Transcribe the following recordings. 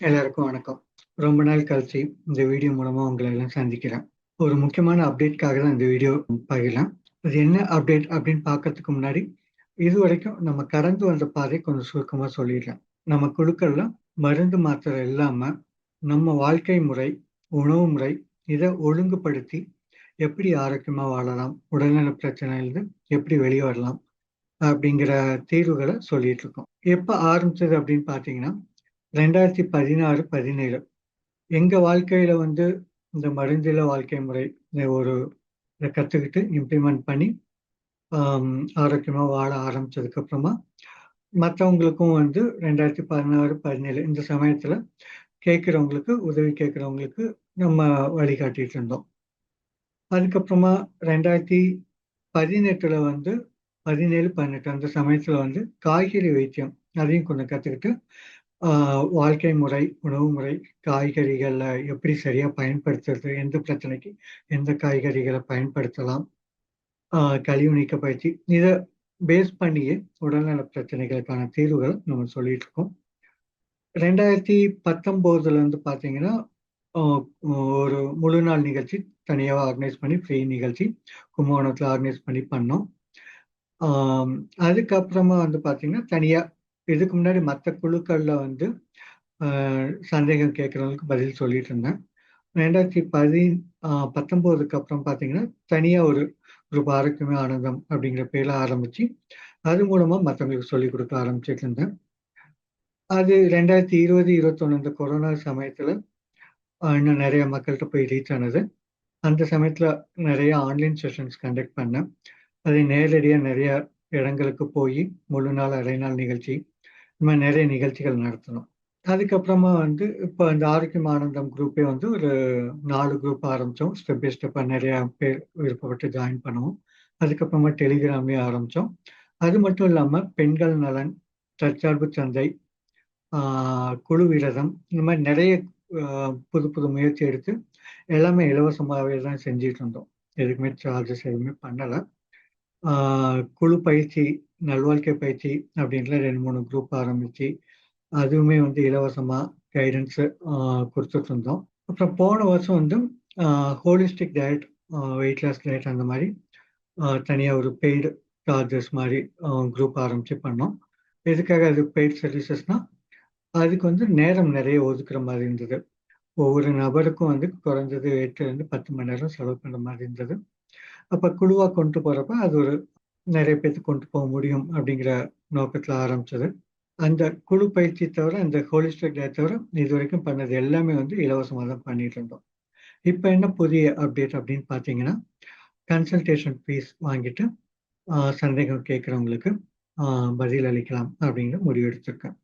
எல்லாருக்கும் வணக்கம். ரொம்ப நாள் கழிச்சு இந்த வீடியோ மூலமா உங்களை எல்லாம் சந்திக்கிறேன். ஒரு முக்கியமான அப்டேட்காக தான் இந்த வீடியோ பகிரலாம். அது என்ன அப்டேட் அப்படின்னு பார்க்கறதுக்கு முன்னாடி இது வரைக்கும் நம்ம கடந்து வந்த பாதை கொஞ்சம் சுருக்கமா சொல்லிடுறேன். நம்ம குழுக்கள்ல மருந்து மாத்திரை இல்லாம நம்ம வாழ்க்கை முறை உணவு முறை இதை ஒழுங்குபடுத்தி எப்படி ஆரோக்கியமா வாழலாம் உடல்நல பிரச்சனையிலிருந்து எப்படி வெளியே வரலாம் அப்படிங்கிற தீர்வுகளை சொல்லிட்டு இருக்கோம். எப்ப ஆரம்பிச்சது அப்படின்னு பாத்தீங்கன்னா ரெண்டாயிரத்தி பதினாறு பதினேழு. எங்கள் வாழ்க்கையில் வந்து இந்த மருந்தில வாழ்க்கை முறை ஒரு இதை கற்றுக்கிட்டு இம்ப்ளிமெண்ட் பண்ணி ஆரோக்கியமாக வாழ ஆரம்பித்ததுக்கப்புறமா மற்றவங்களுக்கும் வந்து ரெண்டாயிரத்தி பதினாறு பதினேழு இந்த சமயத்தில் கேட்குறவங்களுக்கு உதவி கேட்குறவங்களுக்கு நம்ம வழிகாட்டிகிட்டு இருந்தோம். அதுக்கப்புறமா ரெண்டாயிரத்தி பதினெட்டில் வந்து பதினேழு பதினெட்டு அந்த சமயத்தில் வந்து காய்கறி வைத்தியம் அதையும் கொஞ்சம் கற்றுக்கிட்டு வாழ்க்கை முறை உணவு முறை காய்கறிகளை எப்படி சரியா பயன்படுத்துறது எந்த பிரச்சனைக்கு எந்த காய்கறிகளை பயன்படுத்தலாம் கழிவு நீக்க பயிற்சி இதை பேஸ் பண்ணியே உடல்நல பிரச்சனைகளுக்கான தீர்வுகளை நம்ம சொல்லிட்டு இருக்கோம். ரெண்டாயிரத்தி பத்தொன்பதுல இருந்து பாத்தீங்கன்னா ஒரு முழு நாள் நிகழ்ச்சி தனியாக ஆர்கனைஸ் பண்ணி ஃப்ரீ நிகழ்ச்சி கும்பகோணத்துல ஆர்கனைஸ் பண்ணி பண்ணோம். அதுக்கப்புறமா வந்து பாத்தீங்கன்னா தனியா இதுக்கு முன்னாடி மற்ற குழுக்களில் வந்து சந்தேகம் கேட்குறவங்களுக்கு பதில் சொல்லிட்டு இருந்தேன். ரெண்டாயிரத்தி பதி பத்தொம்போதுக்கு அப்புறம் பார்த்தீங்கன்னா தனியாக ஒரு குரூப் ஆரோக்கியமே ஆனந்தம் அப்படிங்கிற பேரில் ஆரம்பித்து அது மூலமாக மற்றவங்களுக்கு சொல்லிக் கொடுக்க ஆரம்பிச்சிட்டு இருந்தேன். அது ரெண்டாயிரத்தி இருபது இருபத்தொன்னு இந்த கொரோனா சமயத்தில் இன்னும் நிறைய மக்கள்கிட்ட போய் ரீச் ஆனது. அந்த சமயத்தில் நிறைய ஆன்லைன் செஷன்ஸ் கண்டக்ட் பண்ணேன். அதை நேரடியாக நிறைய இடங்களுக்கு போய் முழு நாள் அரை நாள் நிகழ்ச்சி இந்த மாதிரி நிறைய நிகழ்ச்சிகள் நடத்தணும். அதுக்கப்புறமா வந்து இப்போ இந்த ஆரோக்கியம் ஆனந்தம் குரூப்பே வந்து ஒரு நாலு குரூப் ஆரம்பித்தோம் ஸ்டெப் பை ஸ்டெப்பாக நிறையா பேர் விருப்பப்பட்டு ஜாயின் பண்ணுவோம். அதுக்கப்புறமா டெலிகிராமே ஆரம்பித்தோம் அது மட்டும் இல்லாமல் பெண்கள் நலன் தற்சார்பு சந்தை குழு விரதம் இந்த மாதிரி நிறைய புது புது முயற்சி எடுத்து எல்லாமே இலவசமாகவே தான் செஞ்சிட்டு இருந்தோம். எதுக்குமே சார்ஜஸ் எதுவுமே பண்ணலை. குழு பயிற்சி நல்வாழ்க்கை பயிற்சி அப்படின்ட்டு ரெண்டு மூணு குரூப் ஆரம்பிச்சு அதுவுமே வந்து இலவசமாக கைடன்ஸ் கொடுத்துட்டு இருந்தோம். அப்புறம் போன வருஷம் வந்து holistic diet weight loss diet அந்த மாதிரி தனியாக ஒரு பெய்டு சார்ஜஸ் மாதிரி குரூப் ஆரம்பித்து பண்ணோம். எதுக்காக அது பெய்ட் சர்வீசஸ்னா அதுக்கு வந்து நேரம் நிறைய ஒதுக்குற மாதிரி இருந்தது. ஒவ்வொரு நபருக்கும் வந்து குறைஞ்சது எட்டுலேருந்து பத்து மணி நேரம் செலவு பண்ணுற மாதிரி இருந்தது. அப்போ குழுவாக கொண்டு போகிறப்ப அது ஒரு நிறைய பேர்த்து கொண்டு போக முடியும் அப்படிங்கிற நோக்கத்தில் ஆரம்பிச்சது. அந்த குழு பயிற்சி தவிர அந்த ஹோலிஸ்டிக் டே தவிர இது வரைக்கும் பண்ணது எல்லாமே வந்து இலவசமாக தான் பண்ணிட்டு இருந்தோம். இப்போ என்ன புதிய அப்டேட் அப்படின்னு பார்த்தீங்கன்னா கன்சல்டேஷன் ஃபீஸ் வாங்கிட்டு சந்தேகம் கேட்குறவங்களுக்கு பதில் அளிக்கலாம் அப்படிங்கிற முடிவு எடுத்திருக்கேன்.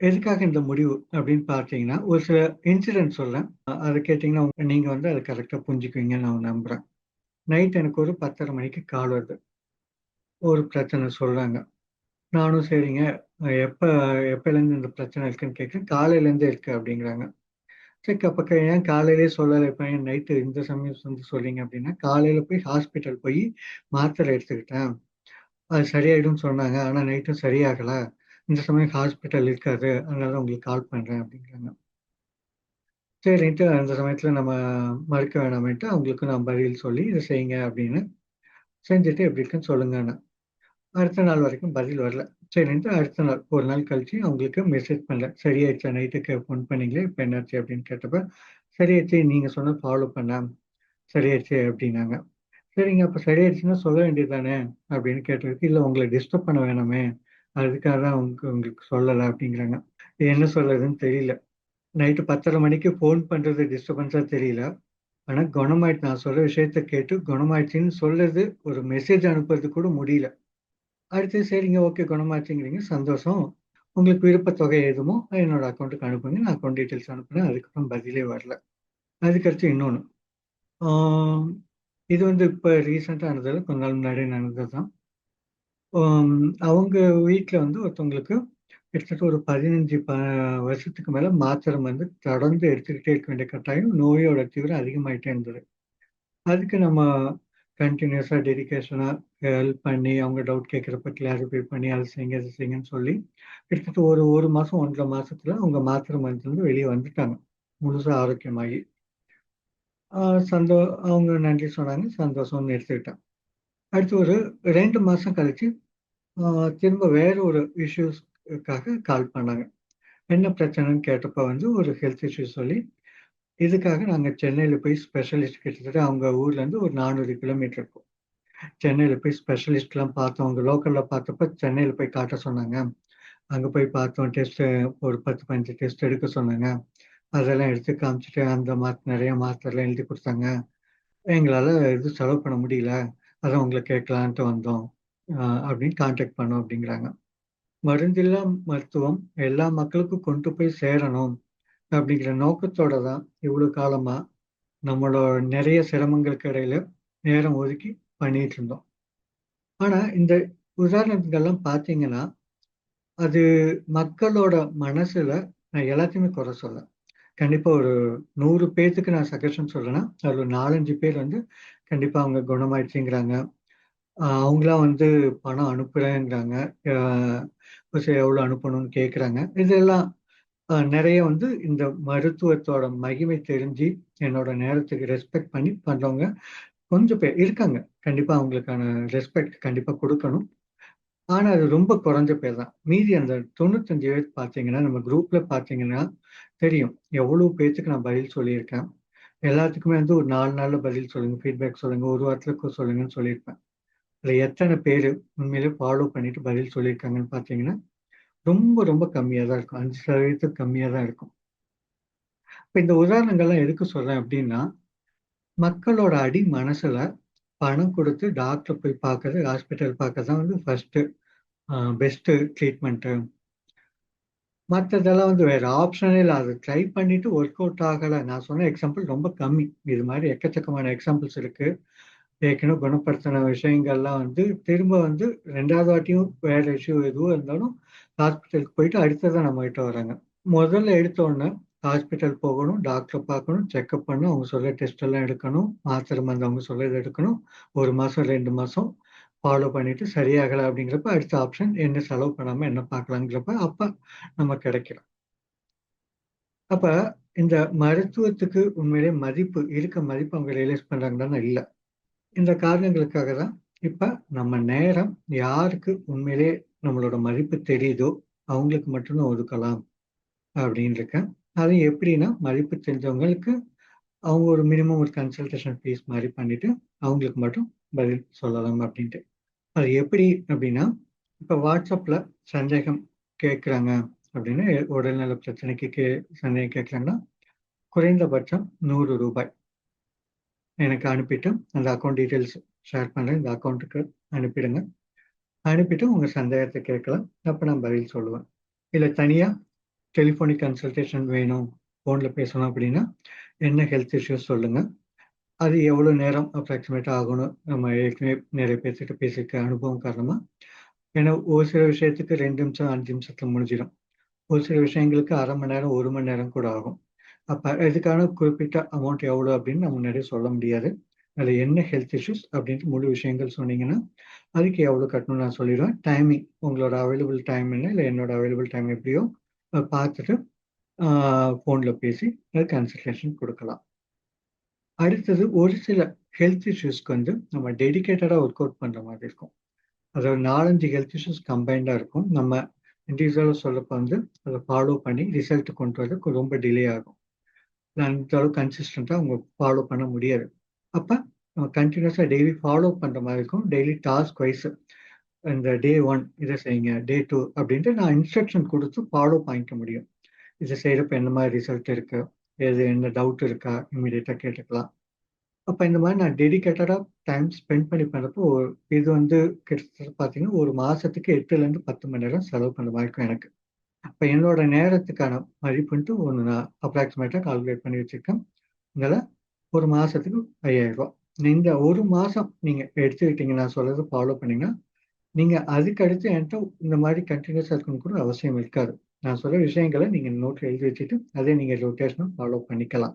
எதுக்காக இந்த முடிவு அப்படின்னு பார்த்தீங்கன்னா ஒரு சில இன்சிடென்ட் சொல்றேன். அதை கேட்டிங்கன்னா நீங்கள் வந்து அதை கரெக்டாக புரிஞ்சுக்குவீங்கன்னு நான் நம்புகிறேன் நைட் எனக்கு ஒரு பத்தரை மணிக்கு கால் வருது. ஒரு பிரச்சனை சொல்றாங்க. நானும் சரிங்க. எப்ப எப்பலேருந்து இந்த பிரச்சனை இருக்குன்னு கேட்குறேன் காலையிலேருந்து இருக்கு அப்படிங்கிறாங்க. சரி அப்போ ஏன் காலையிலே சொல்லலை? இப்போ ஏன் நைட்டு இந்த சமயம் வந்து சொல்றீங்க அப்படின்னா காலையில போய் ஹாஸ்பிட்டல் போய் மாத்திரை எடுத்துக்கிட்டேன். அது சரியாயிடும்னு சொன்னாங்க. ஆனா நைட்டும் சரியாகல. இந்த சமயம் ஹாஸ்பிட்டல் இருக்காது. அதனால உங்களுக்கு கால் பண்றேன் அப்படிங்கிறாங்க. சரின்ட்டு அந்த சமயத்துல நம்ம மறுக்க வேணாமேன்ட்டு அவங்களுக்கு நான் பதில் சொல்லி இதை செய்யுங்க அப்படின்னு செஞ்சுட்டு எப்படி இருக்குன்னு சொல்லுங்கண்ணா அடுத்த நாள் வரைக்கும் பதில் வரல. சரின்ட்டு அடுத்த நாள் ஒரு நாள் கழிச்சு அவங்களுக்கு மெசேஜ் பண்ணல. சரியாயிடுச்சா நைட்டுக்கு ஃபோன் பண்ணீங்களே இப்போ என்னாச்சு அப்படின்னு கேட்டப்ப சரியாச்சு நீங்கள் சொன்ன ஃபாலோ பண்ண? சரியாச்சு அப்படின்னாங்க. சரிங்க அப்போ சரியாயிடுச்சுன்னா சொல்ல வேண்டியது தானே அப்படின்னு கேட்டதுக்கு இல்லை உங்களை டிஸ்டர்ப் பண்ண வேணாமே. அதுக்காக தான் அவங்க உங்களுக்கு சொல்லலை அப்படிங்கிறாங்க. என்ன சொல்றதுன்னு தெரியல. நைட்டு பத்தரை மணிக்கு ஃபோன் பண்ணுறது டிஸ்டர்பன்ஸாக தெரியல. ஆனால் குணமாயிட்டு நான் சொல்கிற விஷயத்த கேட்டு குணமாயிடுச்சுன்னு சொல்கிறது ஒரு மெசேஜ் அனுப்புறது கூட முடியல. அடுத்து சரிங்க ஓகே குணமாச்சுங்கிறீங்க சந்தோஷம். உங்களுக்கு விருப்ப தொகை எதுமோ என்னோட அக்கௌண்ட்டுக்கு அனுப்புங்க. நான் அக்கௌண்ட் டீட்டெயில்ஸ் அனுப்புனேன் அதுக்கப்புறம் பதிலே வரல. அதுக்கடுத்து இன்னொன்று இது வந்து இப்போ ரீசெண்டாக நடந்ததில் கொஞ்ச நாள் முன்னாடி நடந்தது தான். அவங்க வீட்டில் வந்து ஒருத்தவங்களுக்கு கிட்டத்தட்ட ஒரு பதினஞ்சு ப வருஷத்துக்கு மேலே மாத்திரை வந்து தொடர்ந்து எடுத்துக்கிட்டே இருக்க வேண்டிய கட்டாயம் நோயோட தீவிரம் அதிகமாயிட்டே இருந்தது. அதுக்கு நம்ம கண்டினியூஸாக டெடிகேஷனாக ஹெல்ப் பண்ணி அவங்க டவுட் கேட்குறப்ப கிளாரிஃபை பண்ணி அது செய்யுங்க அது செய்யுங்கன்னு சொல்லி கிட்டத்தட்ட ஒரு ஒரு மாதம் ஒன்றரை மாதத்துல அவங்க மாத்திரை மருந்துலேருந்து வெளியே வந்துட்டாங்க. முழுசாக ஆரோக்கியமாகி சந்தோ அவங்க நன்றி சொன்னாங்க சந்தோஷம்னு எடுத்துக்கிட்டேன். அடுத்து ஒரு ரெண்டு மாதம் கழித்து திரும்ப வேறு ஒரு இஷ்யூஸ்க்காக கால் பண்ணாங்க. என்ன பிரச்சனைன்னு கேட்டப்ப வந்து ஒரு ஹெல்த் இஷ்யூ சொல்லி இதுக்காக நாங்கள் சென்னையில் போய் ஸ்பெஷலிஸ்ட் கிட்டத்தட்ட அவங்க ஊர்லேருந்து ஒரு நானூறு கிலோமீட்டர் இருக்கும். சென்னையில் போய் ஸ்பெஷலிஸ்ட்லாம் பார்த்தோம். அவங்க லோக்கலில் பார்த்தப்ப சென்னையில் போய் காட்ட சொன்னாங்க. அங்கே போய் பார்த்தோம். டெஸ்ட்டு ஒரு பத்து பதினஞ்சு டெஸ்ட் எடுக்க சொன்னாங்க. அதெல்லாம் எடுத்து காமிச்சிட்டு அந்த மாத் நிறைய மாத்திரைலாம் எழுதி கொடுத்தாங்க. எங்களால் இது செலவு பண்ண முடியல. அதை உங்களை கேட்கலான்ட்டு வந்தோம். அப்படின்னு கான்டாக்ட் பண்ணோம் அப்படிங்கிறாங்க. மருந்தில்லா மருத்துவம் எல்லா மக்களுக்கும் கொண்டு போய் சேரணும். அப்படிங்கிற நோக்கத்தோட தான் இவ்வளவு காலமா நம்மளோட நிறைய சிரமங்களுக்கு இடையில நேரம் ஒதுக்கி பண்ணிட்டு இருந்தோம். ஆனா இந்த உதாரணத்துக்கெல்லாம் பார்த்தீங்கன்னா அது மக்களோட மனசுல நான் எல்லாத்தையுமே குறை சொல்ல கண்டிப்பா ஒரு நூறு பேர்த்துக்கு நான் சஜஷன் சொல்றேன்னா அதுல ஒரு நாலஞ்சு பேர் வந்து கண்டிப்பா அவங்க குணமாயிடுச்சுங்கிறாங்க. அவங்களாம் வந்து பணம் அனுப்புறேங்கிறாங்க. எவ்வளவு அனுப்பணும்னு கேட்குறாங்க இதெல்லாம் நிறைய வந்து இந்த மருத்துவத்தோட மகிமை தெரிஞ்சு என்னோட நேரத்துக்கு ரெஸ்பெக்ட் பண்ணி பண்றவங்க கொஞ்சம் பேர் இருக்காங்க. கண்டிப்பா அவங்களுக்கான ரெஸ்பெக்ட் கண்டிப்பா கொடுக்கணும். ஆனா அது ரொம்ப குறைஞ்ச பேர் தான். மீதி அந்த தொண்ணூத்தஞ்சு பேர் பார்த்தீங்கன்னா நம்ம குரூப்ல பார்த்தீங்கன்னா தெரியும். எவ்வளவு பேர்த்துக்கு நான் பதில் சொல்லியிருக்கேன். எல்லாத்துக்குமே வந்து ஒரு நாலு நாள்ல பதில் சொல்லுங்க ஃபீட்பேக் சொல்லுங்க ஒரு வாரத்துக்கு சொல்லுங்கன்னு சொல்லியிருப்பேன். அதுல எத்தனை பேர் உண்மையிலே ஃபாலோ பண்ணிட்டு பதில் சொல்லியிருக்காங்கன்னு பார்த்தீங்கன்னா ரொம்ப ரொம்ப கம்மியாக தான் இருக்கும். அஞ்சு சதவீதத்துக்கு கம்மியாக தான் இருக்கும். இப்போ இந்த உதாரணங்கள்லாம் எதுக்கு சொல்றேன் அப்படின்னா மக்களோட அடி மனசுல பணம் கொடுத்து டாக்டர் போய் பார்க்கறது ஹாஸ்பிட்டல் பார்க்கறது தான் வந்து ஃபர்ஸ்ட் பெஸ்ட்டு ட்ரீட்மெண்ட்டு மற்றதெல்லாம் வந்து வேற ஆப்ஷனே இல்லை. அதை ட்ரை பண்ணிட்டு ஒர்க் அவுட் ஆகலை. நான் சொன்ன எக்ஸாம்பிள் ரொம்ப கம்மி. இது மாதிரி எக்கச்சக்கமான எக்ஸாம்பிள்ஸ் இருக்கு. ஏற்கனவே குணப்படுத்தின விஷயங்கள்லாம் வந்து திரும்ப வந்து ரெண்டாவது வாட்டியும் வேற இஷ்யூ எதுவும் இருந்தாலும் ஹாஸ்பிட்டலுக்கு போயிட்டு அடுத்ததான் நம்ம கிட்ட வராங்க. முதல்ல எடுத்த உடனே ஹாஸ்பிட்டல் போகணும் டாக்டரை பார்க்கணும் செக்அப் பண்ணணும் அவங்க சொல்ல டெஸ்ட் எல்லாம் எடுக்கணும் மாத்திரை மருந்து அவங்க சொல்ல எடுக்கணும் ஒரு மாசம் ரெண்டு மாசம் ஃபாலோ பண்ணிட்டு சரியாகலை அப்படிங்கிறப்ப அடுத்த ஆப்ஷன் என்ன செலவு பண்ணாமல் என்ன பார்க்கலாங்கிறப்ப அப்போ நம்ம கிடைக்கிறோம் அப்போ இந்த மருத்துவத்துக்கு உண்மையிலே மதிப்பு இருக்க மதிப்பு அவங்க ரியலைஸ் பண்ணுறாங்கன்னா இல்லை. இந்த காரணங்களுக்காக தான் இப்போ நம்ம நேரம் யாருக்கு உண்மையிலே நம்மளோட மதிப்பு தெரியுதோ அவங்களுக்கு மட்டும்தான் ஒதுக்கலாம் அப்படின்னு இருக்கேன் அது எப்படின்னா மதிப்பு தெரிஞ்சவங்களுக்கு அவங்க ஒரு மினிமம் ஒரு கன்சல்டேஷன் ஃபீஸ் மாதிரி பண்ணிட்டு அவங்களுக்கு மட்டும் பதில் சொல்லலாம் அப்படின்ட்டு. அது எப்படி அப்படின்னா இப்போ வாட்ஸ்அப்பில் சந்தேகம் கேட்குறாங்க அப்படின்னு உடல்நல பிரச்சனைக்கு கே சந்தேகம் கேட்குறாங்கன்னா குறைந்தபட்சம் நூறு ரூபாய் எனக்கு அனுப்பிட்டு அந்த அக்கௌண்ட் டீட்டெயில்ஸ் ஷேர் பண்ணுறேன் இந்த அக்கௌண்ட்டுக்கு அனுப்பிடுங்க. அனுப்பிட்டு உங்கள் சந்தேகத்தை கேட்கலாம். அப்போ நான் பதில் சொல்லுவேன். இல்லை தனியாக டெலிஃபோனிக் கன்சல்டேஷன் வேணும் ஃபோனில் பேசணும் அப்படின்னா என்ன ஹெல்த் இஷ்யூஸ் சொல்லுங்கள் அது எவ்வளோ நேரம் அப்ராக்சிமேட்டாக ஆகணும்? நம்ம ஏற்கனவே நிறைய பேர்த்துட்டு பேசியிருக்க அனுபவம் காரணமாக ஏன்னா ஒரு சில விஷயத்துக்கு ரெண்டு நிமிஷம் அஞ்சு நிமிஷத்தில் முடிஞ்சிடும். ஒரு சில விஷயங்களுக்கு அரை மணி நேரம் ஒரு மணி நேரம் கூட ஆகும். அப்போ இதுக்கான குறிப்பிட்ட அமௌண்ட் எவ்வளோ அப்படின்னு நம்ம நிறைய சொல்ல முடியாது. அதில் என்ன ஹெல்த் இஷ்யூஸ் அப்படின்ட்டு முழு விஷயங்கள் சொன்னீங்கன்னா அதுக்கு எவ்வளோ கட்டணும்னு நான் சொல்லிடுவேன். டைமிங் உங்களோட அவைலபிள் டைம் என்ன இல்லை என்னோட அவைலபிள் டைம் எப்படியோ பார்த்துட்டு ஃபோனில் பேசி அது கன்சல்டேஷன் கொடுக்கலாம். அடுத்தது ஒரு சில ஹெல்த் இஷ்யூஸ்க்கு வந்து நம்ம டெடிக்கேட்டடாக ஒர்க் அவுட் பண்ணுற மாதிரி இருக்கும். அதாவது நாலஞ்சு ஹெல்த் இஷ்யூஸ் கம்பைண்டாக இருக்கும். நம்ம இண்டிவிஜுவலாக சொல்லப்போ வந்து அதை ஃபாலோ பண்ணி ரிசல்ட் கொண்டு வரதுக்கு ரொம்ப டிலே ஆகும். அந்த அளவுக்கு கன்சிஸ்டண்ட்டாக அவங்க ஃபாலோ பண்ண முடியாது. அப்போ நம்ம கண்டினியூஸாக டெய்லி ஃபாலோ பண்ணுற மாதிரி இருக்கும். டெய்லி டாஸ்க் வைஸ் இந்த டே ஒன் இதை செய்யுங்க டே டூ அப்படின்ட்டு நான் இன்ஸ்ட்ரக்ஷன் கொடுத்து ஃபாலோ பண்ணிக்க முடியும். இதை செய்கிறப்ப என்ன மாதிரி ரிசல்ட் இருக்கு? எது என்ன டவுட் இருக்கா? இம்மிடியேட்டாக கேட்டுக்கலாம். அப்போ இந்த மாதிரி நான் டெடிக்கேட்டடாக டைம் ஸ்பெண்ட் பண்ணி பண்ணுறப்போ இது வந்து கிட்டத்தட்ட பார்த்தீங்கன்னா ஒரு மாதத்துக்கு எட்டுலேருந்து பத்து மணி நேரம் செலவு பண்ணுற மாதிரி இருக்கும் எனக்கு. அப்போ என்னோட நேரத்துக்கான மதிப்புன்ட்டு ஒன்று நான் அப்ராக்சிமேட்டாக கால்குலேட் பண்ணி வச்சுருக்கேன். இதில் ஒரு மாதத்துக்கு ஐயாயிரம் ரூபா இந்த ஒரு மாதம் நீங்கள் எடுத்துக்கிட்டீங்க நான் சொல்கிறது ஃபாலோ பண்ணிங்கன்னா நீங்கள் அதுக்கடுத்து என்கிட்ட இந்த மாதிரி கண்டினியூஸாக இருக்கணும் கூட அவசியம் இருக்காது. நான் சொல்கிற விஷயங்களை நீங்கள் நோட்டில் எழுதி வச்சுட்டு அதே நீங்கள் ரொட்டேஷனும் ஃபாலோ பண்ணிக்கலாம்.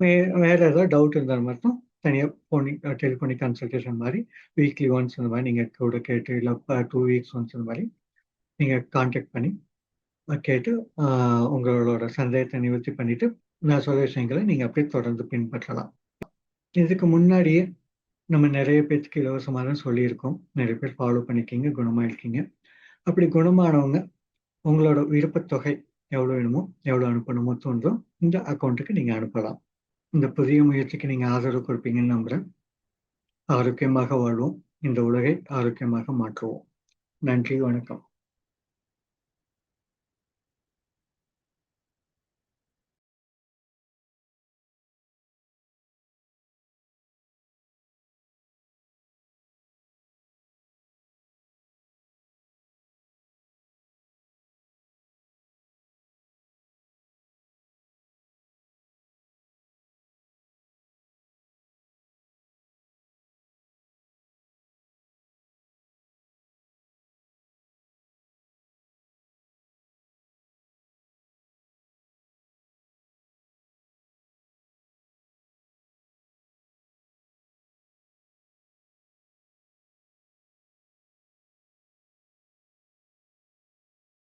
வே வேறு ஏதாவது டவுட் இருந்தால் மட்டும் தனியாக போனி டெலிஃபோனிக் கன்சல்டேஷன் மாதிரி வீக்லி ஒன்ஸ் இந்த மாதிரி நீங்கள் கூட கேட்டு இல்லை டூ வீக்ஸ் ஒன்ஸ் இந்த மாதிரி நீங்கள் கான்டாக்ட் பண்ணி கேட்டு உங்களோட சந்தேகத்தை நிவர்த்தி பண்ணிவிட்டு நான் சொல்ல விஷயங்களை நீங்கள் அப்படியே தொடர்ந்து பின்பற்றலாம். இதுக்கு முன்னாடியே நம்ம நிறைய பேர்த்துக்கு இலவசமாக தான் சொல்லியிருக்கோம். நிறைய பேர் ஃபாலோ பண்ணிக்கிங்க குணமாயிருக்கீங்க. அப்படி குணமானவங்க உங்களோட விருப்பத்தொகை எவ்வளோ வேணுமோ எவ்வளோ அனுப்பணுமோ தோன்றோ இந்த அக்கௌண்ட்டுக்கு நீங்கள் அனுப்பலாம். இந்த புதிய முயற்சிக்கு நீங்கள் ஆதரவு கொடுப்பீங்கன்னு நம்புகிறேன் ஆரோக்கியமாக வாழ்வோம். இந்த உலகை ஆரோக்கியமாக மாற்றுவோம். நன்றி வணக்கம்.